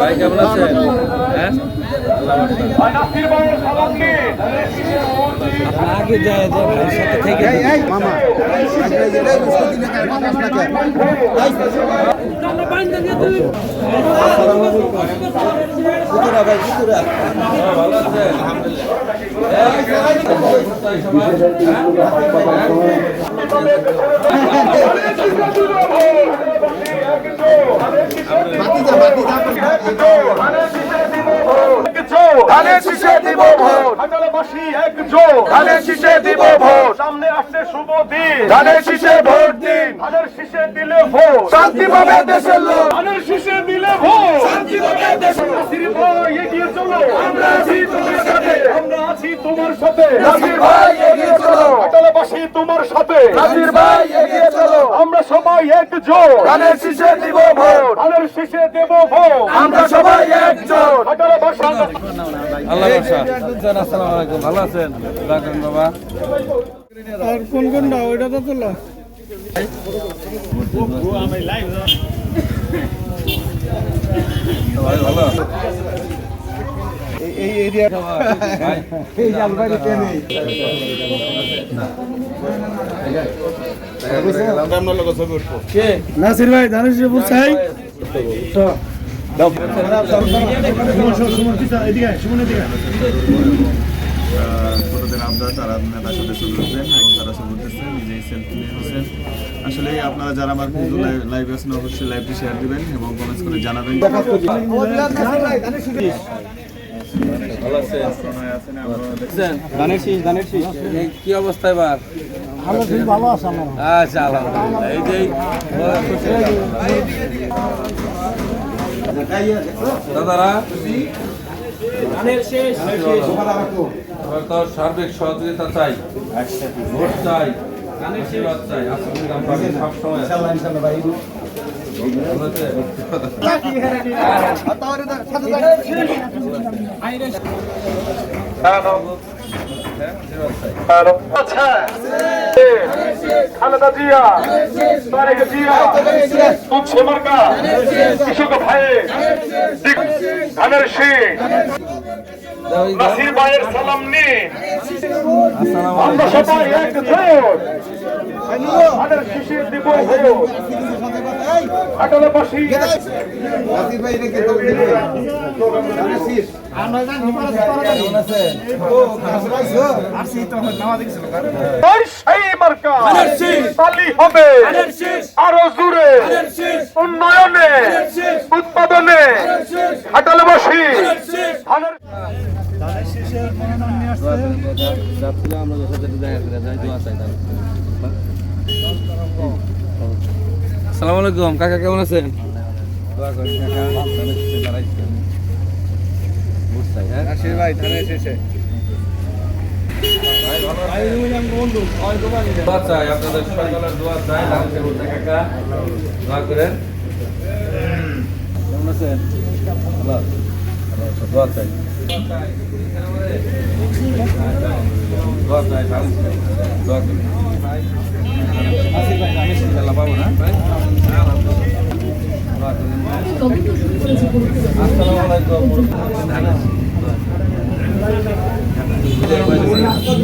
ভাই কেমন আছেন? হ্যাঁ? আগে যায় যে সাথে থেকে ভালো আছেন ধানের শীষে দিব ঘাটালবাসী একজোট ধানের শীষে দিব ভোট। সামনে আসছে শুভ দিন। ধানের শীষে ভোট দিন। ধানের শীষে দিলে ভোট। শান্তি পাবে দেশের লোক। ধানের শীষে দিলে ভোট। শান্তি পাবে দেশের নাসির ভাই এগিয়ে চলো। আমরা আছি তোমার সাথে। আমরা আছি তোমার সাথে। নাসির ভাই এগিয়ে চলো। ঘাটালবাসী তোমার সাথে। নাসির ভাই এগিয়ে চলো। আমরা সবাই একজোট ধানের শীষে দিব ভোট। ধানের শীষে দেব ভোট। আমরা সবাই ঘাটালবাসী আল্লাহ আসসালামু আলাইকুম। ভালো আছেন? বাবা। আর কোন কোনটা ওইটা তো তোলা। ভাই ভালো এই এরিয়া এই জালবাড়িতে নেই? নাসির ভাই ধানের শিশু ছোটদের তারা নেতা সদস্য করবেন এবং তারা সব করতেছেন নিজেই সেলফ নিয়ে আসলে আপনারা যারা আমার কিন্তু লাইভে আছেন অবশ্যই লাইভটি শেয়ার দিবেন এবং কমেন্টস করে জানাবেন। কি অবস্থা এবার? ভালো আছে আচ্ছা আলহামদুলিল্লাহ। এই যে দাদারা সার্বিক সহযোগিতা চাই। ভোট চাই আশীর্বাদ চাই আসলে পাবেন সবসময় ভালো আচ্ছা। খালেদা জিয়া তারেক জিয়া তুলছে মার্কা কৃষক ভাইয়ে ধানের দাও। নাসির ভাইয়ের সালাম আসসালামু আমরা। সবাই ধানের দিব করেন। যাচ্ছিল আমরা সাথে একটু দেখা করে যাই, দোয়া চাই তার। আসসালামু আলাইকুম কাকা কেমন আছেন? ভাই ধানের শীষে। দোয়া চাই আপনাদের সকালের দোয়া চাই মানুষের মধ্যে কাকা দোয়া করেন। কেমন আছেন? দোয়া চাই। দোয়া চাই। দোয়া করেন। পাবো না দোয়া করেন আসসালামু আলাইকুম আচ্ছা আচ্ছা ও